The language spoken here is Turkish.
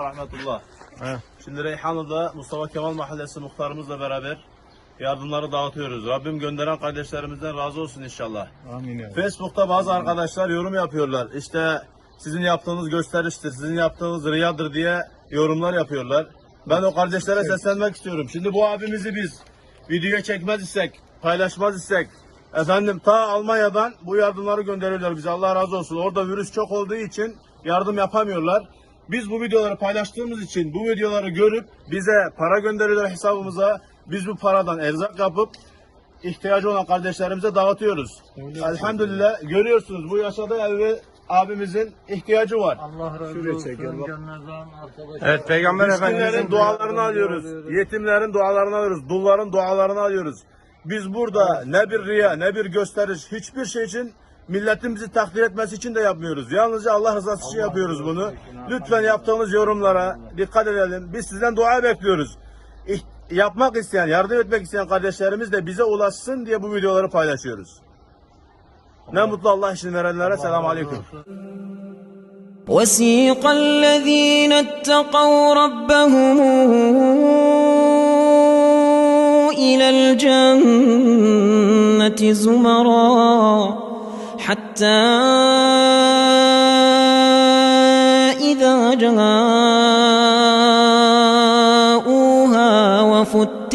rahmetullah. He. Şimdi Reyhanlı'da Mustafa Kemal Mahallesi muhtarımızla beraber yardımları dağıtıyoruz. Rabbim gönderen kardeşlerimizden razı olsun inşallah. Amin. Facebook'ta bazı arkadaşlar yorum yapıyorlar. İşte sizin yaptığınız gösteriştir, sizin yaptığınız riyadır diye yorumlar yapıyorlar. Ben o kardeşlere seslenmek istiyorum. Şimdi bu abimizi biz videoya çekmez isek, paylaşmaz isek, efendim ta Almanya'dan bu yardımları gönderiyorlar bize. Allah razı olsun. Orada virüs çok olduğu için yardım yapamıyorlar. Biz bu videoları paylaştığımız için bu videoları görüp bize para gönderiyorlar hesabımıza. Biz bu paradan erzak yapıp ihtiyacı olan kardeşlerimize dağıtıyoruz. Elhamdülillah görüyorsunuz bu yaşadığı evi abimizin ihtiyacı var. Allah razı olsun. Evet Peygamber Efendimizin dualarını alıyoruz. Yetimlerin dualarını alıyoruz. Dulların dualarını alıyoruz. Biz burada ne bir riya ne bir gösteriş hiçbir şey için milletin bizi takdir etmesi için de yapmıyoruz. Yalnızca Allah rızası için yapıyoruz bunu. Lütfen yaptığınız yorumlara dikkat edelim. Biz sizden dua bekliyoruz. İh- Yapmak isteyen, yardım etmek isteyen kardeşlerimiz de bize ulaşsın diye bu videoları paylaşıyoruz. Ne mutlu Allah için verenlere selamun aleyküm. وسيق الذين اتقوا ربهم إلى الجنة زمرا حتى إذا جاءوها وفتحت